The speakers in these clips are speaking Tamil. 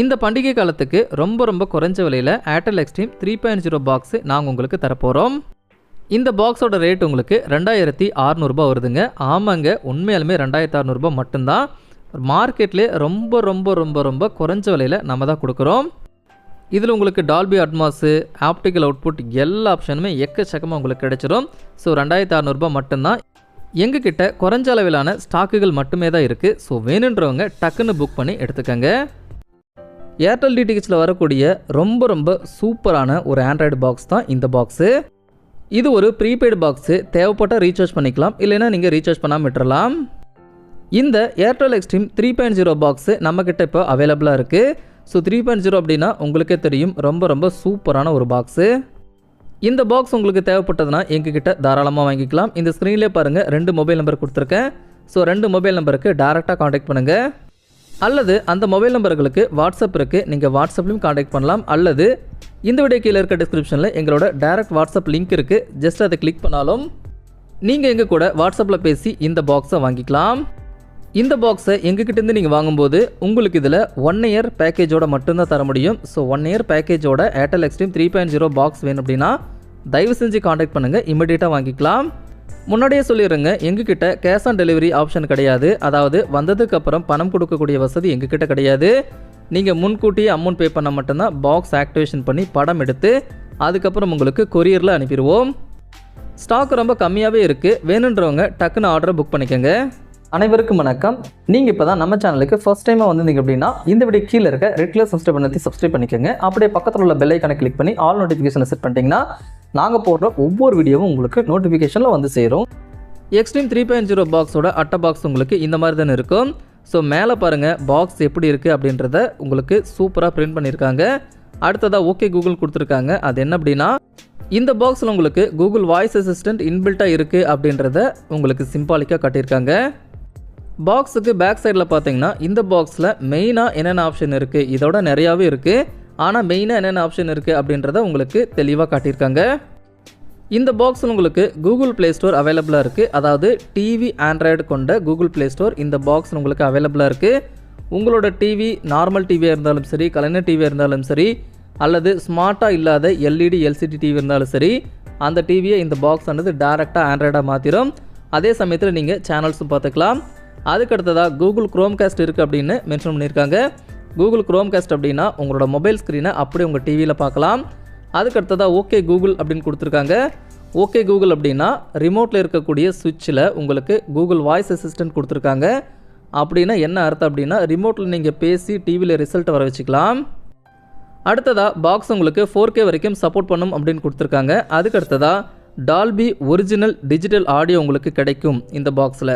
இந்த பண்டிகை காலத்துக்கு ரொம்ப ரொம்ப குறைஞ்ச விலையில் Airtel Xstream three point zero box நாங்கள் உங்களுக்கு தரப்போகிறோம் இந்த பாக்ஸோட ரேட் உங்களுக்கு ரெண்டாயிரத்தி அறநூறுபா வருதுங்க. ஆமாங்க உண்மையாலுமே ரெண்டாயிரத்தி அறநூறுபா மட்டும்தான். மார்க்கெட்லேயே ரொம்ப ரொம்ப ரொம்ப ரொம்ப குறைஞ்ச விலையில் நம்ம தான் கொடுக்குறோம். இதில் உங்களுக்கு டால்பி அட்மாஸு ஆப்டிக்கல் அவுட்புட் எல்லா ஆப்ஷனுமே எக்கச்சக்கமாக உங்களுக்கு கிடைச்சிரும். ஸோ ரெண்டாயிரத்தி அறநூறுபா மட்டும்தான். எங்ககிட்ட குறைஞ்ச அளவிலான ஸ்டாக்குகள் மட்டுமே தான் இருக்குது ஸோ வேணுன்றவங்க டக்குன்னு புக் பண்ணி எடுத்துக்கங்க. ஏர்டெல் டிடிஹெச்சில் வரக்கூடிய ரொம்ப ரொம்ப சூப்பரான ஒரு ஆண்ட்ராய்டு பாக்ஸ் தான் இந்த பாக்ஸு இது ஒரு ப்ரீபெய்டு பாக்ஸு தேவைப்பட்டால் ரீசார்ஜ் பண்ணிக்கலாம். இல்லைன்னா நீங்கள் ரீசார்ஜ் பண்ணாமல் விட்டுறலாம். இந்த Airtel Xstream three point zero box நம்மக்கிட்ட இப்போ அவைலபிளாக இருக்குது ஸோ த்ரீ பாயிண்ட் ஜீரோ அப்படின்னா உங்களுக்கே தெரியும் ரொம்ப ரொம்ப சூப்பரான ஒரு பாக்ஸு இந்த பாக்ஸ் உங்களுக்கு தேவைப்பட்டதுன்னா எங்ககிட்ட தாராளமாக வாங்கிக்கலாம். இந்த ஸ்க்ரீன்லேயே பாருங்கள் ரெண்டு மொபைல் நம்பர் கொடுத்துருக்கேன். ஸோ ரெண்டு மொபைல் நம்பருக்கு டேரெக்டாக காண்டாக்ட் பண்ணுங்கள் அல்லது அந்த மொபைல் நம்பர்களுக்கு வாட்ஸ்அப் இருக்குது நீங்கள் வாட்ஸ்அப்லையும் காண்டாக்ட் பண்ணலாம். அல்லது இந்த வீடியோ கீழே இருக்க டிஸ்கிரிப்ஷனில் எங்களோட டேரக்ட் வாட்ஸ்அப் லிங்க் இருக்குது ஜஸ்ட் அதை கிளிக் பண்ணாலும் நீங்கள் எங்கள் கூட வாட்ஸ்அப்பில் பேசி இந்த பாக்ஸை வாங்கிக்கலாம். இந்த பாக்ஸை எங்ககிட்டேருந்து நீங்கள் வாங்கும்போது உங்களுக்கு இதில் ஒன் இயர் பேக்கேஜோட மட்டும்தான் தர முடியும். So one year பேக்கேஜோட Airtel Xstream three point zero box வேணும் அப்படின்னா தயவு செஞ்சு காண்டாக்ட் பண்ணுங்கள் இமிடியேட்டாக வாங்கிக்கலாம். முன்னாடியே சொல்லிடுங்க எங்ககிட்ட கேஷ் ஆன் டெலிவரி ஆப்ஷன் கிடையாது. அதாவது வந்ததுக்கு அப்புறம் பணம் கொடுக்கக்கூடிய வசதி எங்ககிட்ட கிடையாது. நீங்கள் முன்கூட்டியே அமௌண்ட் பே பண்ண மட்டும்தான் பாக்ஸ் ஆக்டிவேஷன் பண்ணி படம் எடுத்து அதுக்கப்புறம் உங்களுக்கு கொரியரில் அனுப்பிடுவோம். ஸ்டாக் ரொம்ப கம்மியாகவே இருக்குது வேணுன்றவங்க டக்குன்னு ஆர்டரை புக் பண்ணிக்கோங்க. அனைவருக்கும் வணக்கம். நீங்கள் இப்போ தான் நம்ம சேனலுக்கு ஃபஸ்ட் டைமாக வந்திருந்தீங்க அப்படின்னா இந்த வீடியோ கீழே இருக்க ரெட் கலர் சப்ஸ்கிரைப் பண்ணி சப்ஸ்கிரைப் பண்ணிக்கோங்க. அப்படியே பக்கத்தில் உள்ள பெல் ஐக்கானை கிளிக் பண்ணி ஆல் நோட்டிஃபிகேஷனை செட் பண்ணிட்டீங்கன்னா நாங்கள் போடுற ஒவ்வொரு வீடியோவும் உங்களுக்கு நோட்டிஃபிகேஷனில் வந்து சேரும். எக்ஸ்ட்ரீம் த்ரீ பாயிண்ட் ஜீரோ பாக்ஸோட அட்டை பாக்ஸ் உங்களுக்கு இந்த மாதிரி தானே இருக்கும் ஸோ மேலே பாருங்கள் பாக்ஸ் எப்படி இருக்குது அப்படின்றத உங்களுக்கு சூப்பராக பிரிண்ட் பண்ணியிருக்காங்க அடுத்ததாக ஓகே கூகுள் கொடுத்துருக்காங்க. அது என்ன அப்படின்னா இந்த பாக்ஸில் உங்களுக்கு கூகுள் வாய்ஸ் அசிஸ்டன்ட் இன்பில்ட்டாக இருக்குது அப்படின்றத உங்களுக்கு சிம்பாலிக்காக காட்டியிருக்காங்க. பாக்ஸுக்கு பேக் சைடில் பார்த்தீங்கன்னா இந்த பாக்ஸில் மெயினாக என்னென்ன ஆப்ஷன் இருக்குது இதோட நிறையாவே இருக்குது ஆனால் மெயினாக என்னென்ன ஆப்ஷன் இருக்குது அப்படின்றத உங்களுக்கு தெளிவாக காட்டியிருக்காங்க. இந்த பாக்ஸில் உங்களுக்கு கூகுள் ப்ளே ஸ்டோர் அவைலபிளாக இருக்குது அதாவது டிவி ஆண்ட்ராய்டு கொண்ட கூகுள் ப்ளே ஸ்டோர் இந்த பாக்ஸில் உங்களுக்கு அவைலபிளாக இருக்குது உங்களோட டிவி நார்மல் டிவியாக இருந்தாலும் சரி கலைஞர் டிவியாக இருந்தாலும் சரி அல்லது ஸ்மார்ட்டாக இல்லாத எல்இடி எல்சிடி டிவி இருந்தாலும் சரி அந்த டிவியை இந்த பாக்ஸ் ஆனது டேரெக்டாக ஆண்ட்ராய்டாக மாற்றிடும் அதே சமயத்தில் நீங்கள் சேனல்ஸும் பார்த்துக்கலாம். அதுக்கு அடுத்ததாக கூகுள் குரோம்காஸ்ட் இருக்குது அப்படின்னு மென்ஷன் பண்ணியிருக்காங்க. கூகுள் குரோம் கேஸ்ட் அப்படின்னா உங்களோட மொபைல் ஸ்க்ரீனை அப்படியே உங்கள் டிவியில் பார்க்கலாம். அதுக்கு அடுத்ததாக ஓகே கூகுள் அப்படின்னு கொடுத்துருக்காங்க. ஓகே கூகுள் அப்படின்னா ரிமோட்டில் இருக்கக்கூடிய சுவிட்சில் உங்களுக்கு கூகுள் வாய்ஸ் அசிஸ்டன்ட் கொடுத்துருக்காங்க. அப்படின்னா என்ன அர்த்தம் அப்படின்னா ரிமோட்டில் நீங்கள் பேசி டிவியில் ரிசல்ட் வர வச்சுக்கலாம். அடுத்ததாக பாக்ஸ் உங்களுக்கு ஃபோர் கே வரைக்கும் சப்போர்ட் பண்ணும் அப்படின்னு கொடுத்துருக்காங்க. அதுக்கு அடுத்ததாக டால்பி ஒரிஜினல் டிஜிட்டல் ஆடியோ உங்களுக்கு கிடைக்கும் இந்த பாக்ஸில்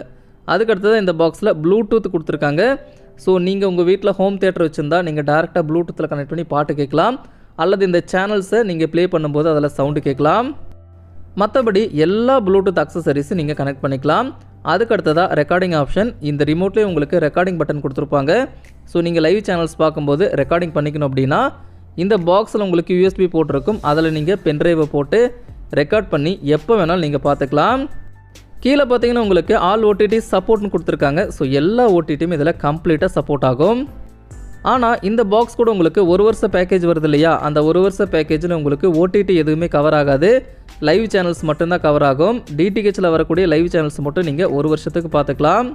அதுக்கு அடுத்ததாக இந்த பாக்ஸில் ப்ளூடூத் கொடுத்துருக்காங்க. ஸோ நீங்கள் உங்கள் வீட்டில் ஹோம் தேட்டர் வச்சுருந்தா நீங்கள் டேரெக்டாக ப்ளூடூத்தில் கனெக்ட் பண்ணி பாட்டு கேட்கலாம். அல்லது இந்த சேனல்ஸை நீங்கள் ப்ளே பண்ணும்போது அதில் சவுண்டு கேட்கலாம். மற்றபடி எல்லா ப்ளூடூத் அக்சசரிஸும் நீங்கள் கனெக்ட் பண்ணிக்கலாம். அதுக்கு அடுத்ததாக ரெக்கார்டிங் ஆப்ஷன் இந்த ரிமோட்லேயே உங்களுக்கு ரெக்கார்டிங் பட்டன் கொடுத்துருப்பாங்க. ஸோ நீங்கள் லைவ் சேனல்ஸ் பார்க்கும்போது ரெக்கார்டிங் பண்ணிக்கணும் அப்படின்னா இந்த பாக்ஸில் உங்களுக்கு யூஎஸ்பி போட்டிருக்கும் அதில் நீங்கள் பென்ட்ரைவை போட்டு ரெக்கார்ட் பண்ணி எப்போ வேணாலும் நீங்கள் பார்த்துக்கலாம். கீழே பார்த்தீங்கன்னா உங்களுக்கு ஆல் ஓடிடி சப்போர்ட்னு கொடுத்துருக்காங்க. ஸோ எல்லா ஓடிடியும் இதில் கம்ப்ளீட்டாக சப்போர்ட் ஆகும். ஆனால் இந்த பாக்ஸ் கூட உங்களுக்கு ஒரு வருஷ பேக்கேஜ் வருது இல்லையா? அந்த ஒரு வருஷ பேக்கேஜில் உங்களுக்கு ஓடிடி எதுவுமே கவர் ஆகாது. லைவ் சேனல்ஸ் மட்டும்தான் கவர் ஆகும். டிடிஹெச்சில் வரக்கூடிய லைவ் சேனல்ஸ் மட்டும் நீங்கள் ஒரு வருஷத்துக்கு பார்த்துக்கலாம்.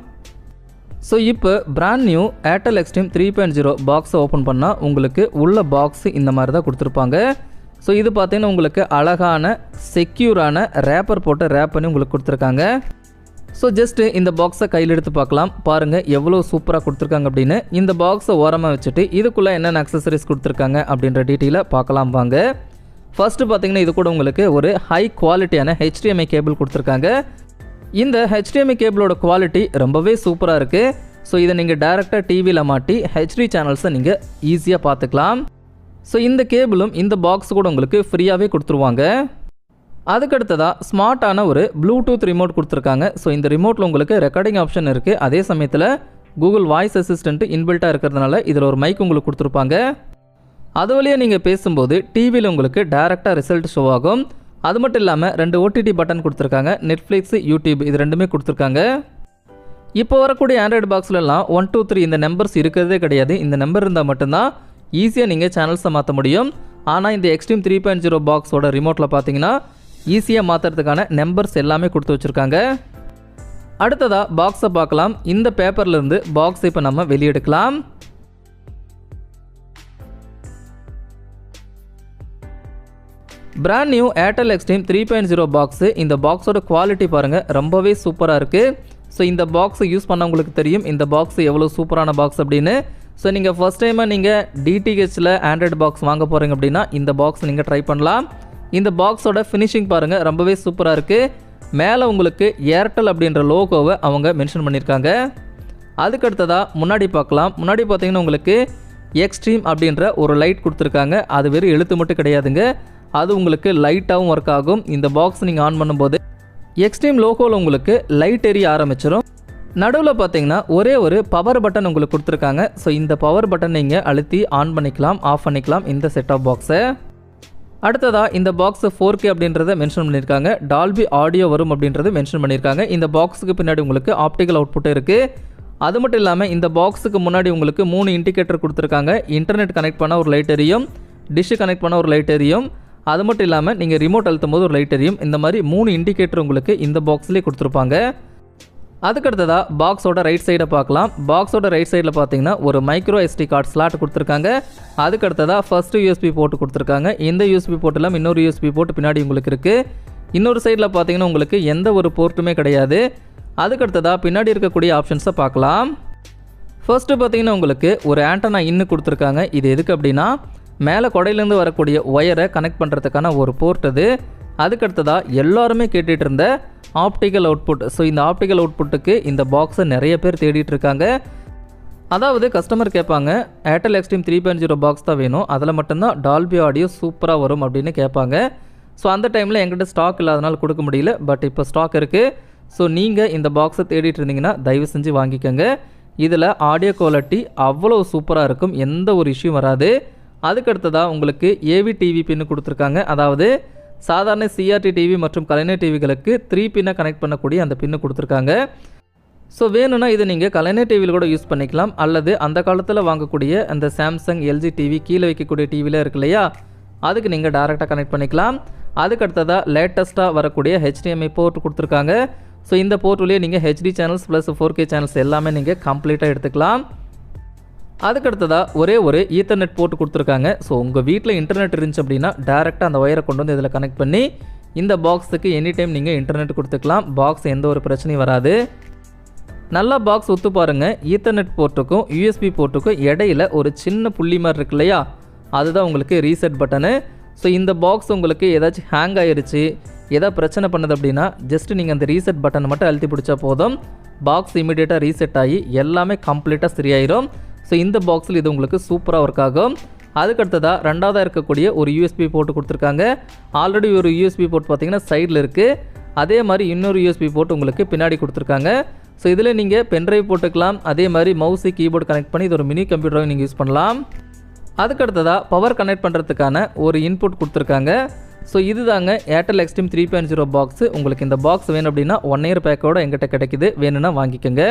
ஸோ இப்போ brand new Airtel Xstream three point zero பாக்ஸை ஓப்பன் பண்ணால் உங்களுக்கு உள்ள பாக்ஸ் இந்த மாதிரி தான் கொடுத்துருப்பாங்க. ஸோ இது பார்த்தீங்கன்னா உங்களுக்கு அழகான செக்யூரான ரேப்பர் போட்டு ரேப் பண்ணி உங்களுக்கு கொடுத்துருக்காங்க. ஸோ ஜஸ்ட்டு இந்த பாக்ஸை கையில் எடுத்து பார்க்கலாம். பாருங்கள் எவ்வளோ சூப்பராக கொடுத்துருக்காங்க அப்படின்னு. இந்த பாக்ஸை ஓரமாக வச்சுட்டு இதுக்குள்ளே என்னென்ன அக்சசரிஸ் கொடுத்துருக்காங்க அப்படின்ற டீட்டெயிலை பார்க்கலாம் வாங்க. ஃபஸ்ட்டு பார்த்தீங்கன்னா இது கூட உங்களுக்கு ஒரு ஹை குவாலிட்டியான ஹெச்டிஎம்ஐ கேபிள் கொடுத்துருக்காங்க. இந்த ஹெச்டிஎம்ஐ கேபிளோட குவாலிட்டி ரொம்பவே சூப்பராக இருக்குது ஸோ இதை நீங்கள் டேரெக்டாக டிவியில் மாட்டி ஹெச்டி சேனல்ஸை நீங்கள் ஈஸியாக பார்த்துக்கலாம். ஸோ இந்த கேபிளும் இந்த பாக்ஸ் கூட உங்களுக்கு ஃப்ரீயாகவே கொடுத்துருவாங்க. அதுக்கடுத்ததாக ஸ்மார்ட்டான ஒரு ப்ளூடூத் ரிமோட் கொடுத்துருக்காங்க. ஸோ இந்த ரிமோட்டில் உங்களுக்கு ரெக்கார்டிங் ஆப்ஷன் இருக்குது அதே சமயத்தில் கூகுள் வாய்ஸ் அசிஸ்டண்ட்டு இன்பில்ட்டாக இருக்கிறதுனால இதில் ஒரு மைக் உங்களுக்கு கொடுத்துருப்பாங்க. அது வழியாக நீங்கள் பேசும்போது டிவியில் உங்களுக்கு டைரெக்டாக ரிசல்ட் ஷோ ஆகும். அது மட்டும் இல்லாமல் ரெண்டு ஓடிடி பட்டன் கொடுத்துருக்காங்க. நெட்ஃப்ளிக்ஸ் யூடியூப் இது ரெண்டுமே கொடுத்துருக்காங்க. இப்போ வரக்கூடிய ஆண்ட்ராய்டு பாக்ஸ்லலாம் ஒன் டூ த்ரீ இந்த நம்பர்ஸ் இருக்கிறதே கிடையாது. இந்த நம்பர் இருந்தால் மட்டும்தான் ஈஸியாக நீங்கள் சேனல்ஸை மாற்ற முடியும். ஆனால் இந்த எக்ஸ்ட்ரீம் த்ரீ பாயிண்ட் ஜீரோ பாக்ஸோட ரிமோட்டில் பார்த்தீங்கன்னா ஈஸியாக மாற்றுறதுக்கான நம்பர்ஸ் எல்லாமே கொடுத்து வச்சுருக்காங்க. அடுத்ததாக பாக்ஸை பார்க்கலாம். இந்த பேப்பர்லேருந்து பாக்ஸ் இப்போ நம்ம வெளியெடுக்கலாம். Brand new Airtel Xstream three point zero box இந்த பாக்ஸோட குவாலிட்டி பாருங்கள் ரொம்பவே சூப்பராக இருக்குது ஸோ இந்த பாக்ஸை யூஸ் பண்ணவங்களுக்கு தெரியும் இந்த பாக்ஸ் எவ்வளோ சூப்பரான பாக்ஸ் அப்படின்னு. ஸோ நீங்கள் ஃபஸ்ட் டைமாக நீங்கள் டிடிஹெச்சில் ஆண்ட்ராய்டு பாக்ஸ் வாங்க போகிறீங்க அப்படின்னா இந்த பாக்ஸ் நீங்கள் ட்ரை பண்ணலாம். இந்த பாக்ஸோட ஃபினிஷிங் பாருங்கள் ரொம்பவே சூப்பராக இருக்குது மேலே உங்களுக்கு ஏர்டெல் அப்படின்ற லோகோவை அவங்க மென்ஷன் பண்ணியிருக்காங்க அதுக்கடுத்ததாக முன்னாடி பார்க்கலாம். முன்னாடி பார்த்தீங்கன்னா உங்களுக்கு எக்ஸ்ட்ரீம் அப்படின்ற ஒரு லைட் கொடுத்துருக்காங்க. அது வெறும் எழுத்து மட்டும் கிடையாதுங்க. அது உங்களுக்கு லைட்டாகவும் ஒர்க் ஆகும். இந்த பாக்ஸ் நீங்கள் ஆன் பண்ணும்போது எக்ஸ்ட்ரீம் லோகோவில் உங்களுக்கு லைட் எரிய ஆரம்பிச்சிடும் நடுவில் பார்த்தீங்கன்னா ஒரே ஒரு பவர் பட்டன் உங்களுக்கு கொடுத்துருக்காங்க. ஸோ இந்த பவர் பட்டன் நீங்கள் அழுத்தி ஆன் பண்ணிக்கலாம் ஆஃப் பண்ணிக்கலாம் இந்த செட் ஆஃப் பாக்ஸை அடுத்ததாக இந்த பாக்ஸ் ஃபோர் கே அப்படின்றத மென்ஷன் பண்ணியிருக்காங்க. டால்பி ஆடியோ வரும் அப்படின்றத மென்ஷன் பண்ணியிருக்காங்க. இந்த பாக்ஸுக்கு பின்னாடி உங்களுக்கு ஆப்டிக்கல் அவுட்புட் இருக்குது அது மட்டும் இல்லாமல் இந்த பாக்ஸுக்கு முன்னாடி உங்களுக்கு மூணு இண்டிகேட்டர் கொடுத்துருக்காங்க. இன்டர்நெட் கனெக்ட் பண்ண ஒரு லைட் எரியும். டிஷ்ஷு கனெக்ட் பண்ண ஒரு லைட் எரியும். அது மட்டும் இல்லாமல் நீங்கள் ரிமோட் அழுத்தும் போது ஒரு லைட் எரியும். இந்த மாதிரி மூணு இண்டிகேட்டர் உங்களுக்கு இந்த பாக்ஸ்லேயே கொடுத்துருப்பாங்க. அதுக்கடுத்ததாக பாக்ஸோட ரைட் சைடை பார்க்கலாம். பாக்ஸோட ரைட் சைடில் பார்த்தீங்கன்னா ஒரு மைக்ரோ எஸ்டி கார்டு ஸ்லாட் கொடுத்துருக்காங்க. அதுக்கடுத்ததாக ஃபஸ்ட்டு யூஎஸ்பி போட்டு கொடுத்துருக்காங்க. இந்த யூஎஸ்பி போர்ட் இல்லாமல் இன்னொரு யூஎஸ்பி போட்டு பின்னாடி உங்களுக்கு இருக்குது இன்னொரு சைடில் பார்த்தீங்கன்னா உங்களுக்கு எந்த ஒரு போர்ட்டுமே கிடையாது. அதுக்கடுத்ததாக பின்னாடி இருக்கக்கூடிய ஆப்ஷன்ஸை பார்க்கலாம். ஃபர்ஸ்ட்டு பார்த்தீங்கன்னா உங்களுக்கு ஒரு ஆண்டனா இன்னு கொடுத்துருக்காங்க. இது எதுக்கு அப்படின்னா மேலே கொடையிலேருந்து வரக்கூடிய ஒயரை கனெக்ட் பண்ணுறதுக்கான ஒரு போர்ட் அது. அதுக்கடுத்ததாக எல்லாருமே கேட்டுட்டு இருந்த ஆப்டிக்கல் அவுட்புட் ஸோ இந்த ஆப்டிக்கல் அவுட்புட்டுக்கு இந்த பாக்ஸை நிறைய பேர் தேடிட்டு இருக்காங்க அதாவது கஸ்டமர் கேட்பாங்க Airtel Xstream three point zero box தான் வேணும். அதில் மட்டும்தான் டால்பி ஆடியோ சூப்பராக வரும் அப்படின்னு கேட்பாங்க. ஸோ அந்த டைமில் எங்கிட்ட ஸ்டாக் இல்லாதனால கொடுக்க முடியல பட் இப்போ ஸ்டாக் இருக்குது ஸோ நீங்கள் இந்த பாக்ஸை தேடிட்டு இருந்தீங்கன்னா தயவு செஞ்சு வாங்கிக்கோங்க. இதில் ஆடியோ குவாலிட்டி அவ்வளோ சூப்பராக இருக்கும் எந்த ஒரு இஷ்யூ வராது. அதுக்கடுத்ததாக உங்களுக்கு ஏவி டிவி பின்னு கொடுத்துருக்காங்க. அதாவது சாதாரண சிஆர்டி டிவி மற்றும் கலைஞர் டிவிகளுக்கு த்ரீ பின்னை கனெக்ட் பண்ணக்கூடிய அந்த பின்னு கொடுத்துருக்காங்க. ஸோ வேணும்னா இதை நீங்கள் கலைஞர் டிவியில் கூட யூஸ் பண்ணிக்கலாம். அல்லது அந்த காலத்தில் வாங்கக்கூடிய அந்த சாம்சங் எல்ஜி டிவி கீழே வைக்கக்கூடிய டிவியில் இருக்கு இல்லையா? அதுக்கு நீங்கள் டேரெக்டாக கனெக்ட் பண்ணிக்கலாம். அதுக்கு அடுத்ததாக லேட்டஸ்ட்டாக வரக்கூடிய ஹெச்டிஎம்ஐ போர்ட் கொடுத்துருக்காங்க. ஸோ இந்த போர்ட்லேயே நீங்கள் HD channels plus four K channels எல்லாமே நீங்கள் கம்ப்ளீட்டாக எடுத்துக்கலாம். அதுக்கடுத்ததாக ஒரே ஒரு ஈத்தர்நெட் போட்டு கொடுத்துருக்காங்க. ஸோ உங்கள் வீட்டில் இன்டர்நெட் இருந்துச்சு அப்படின்னா டேரெக்டாக அந்த ஒயரை கொண்டு வந்து இதில் கனெக்ட் பண்ணி இந்த பாக்ஸுக்கு எனி டைம் நீங்கள் இன்டர்நெட் கொடுத்துக்கலாம். பாக்ஸ் எந்த ஒரு பிரச்சனையும் வராது. நல்லா பாக்ஸ் ஒத்து பாருங்கள் ஈத்தர்நெட் போர்ட்டுக்கும் யூஎஸ்பி போர்ட்டுக்கும் இடையில ஒரு சின்ன புள்ளி மாதிரி இருக்கு இல்லையா? அதுதான் உங்களுக்கு ரீசெட் பட்டனு ஸோ இந்த பாக்ஸ் உங்களுக்கு ஏதாச்சும் ஹேங் ஆயிடுச்சு ஏதாவது பிரச்சனை பண்ணுது அப்படின்னா ஜஸ்ட் நீங்கள் அந்த ரீசெட் பட்டனை மட்டும் அழுத்தி பிடிச்சா போதும். பாக்ஸ் இமீடியட்டாக ரீசெட் ஆகி எல்லாமே கம்ப்ளீட்டாக சரியாயிரும். ஸோ இந்த பாக்ஸில் இது உங்களுக்கு சூப்பராக ஒர்க் ஆகும். அதுக்கடுத்ததாக ரெண்டாவதாக இருக்கக்கூடிய ஒரு யூஎஸ்பி போட்டு கொடுத்துருக்காங்க. ஆல்ரெடி ஒரு யூஎஸ்பி போர்ட் பார்த்தீங்கன்னா சைடில் இருக்குது அதே மாதிரி இன்னொரு யூஎஸ்பி போட்டு உங்களுக்கு பின்னாடி கொடுத்துருக்காங்க. ஸோ இதில் நீங்கள் பென்ட்ரைவ் போட்டுக்கலாம். அதே மாதிரி மவுஸு கீபோர்டு கனெக்ட் பண்ணி இது ஒரு மினி கம்ப்யூட்டராக நீங்கள் யூஸ் பண்ணலாம். அதுக்கடுத்ததாக பவர் கனெக்ட் பண்ணுறதுக்கான ஒரு இன்புட் கொடுத்துருக்காங்க. ஸோ இதுதாங்க Airtel Xstream three point zero box உங்களுக்கு இந்த பாக்ஸ் வேணும் அப்படின்னா ஒன் இயர் பேக்கோட எங்கிட்ட கிடைக்குது. வேணும்னா வாங்கிக்கோங்க.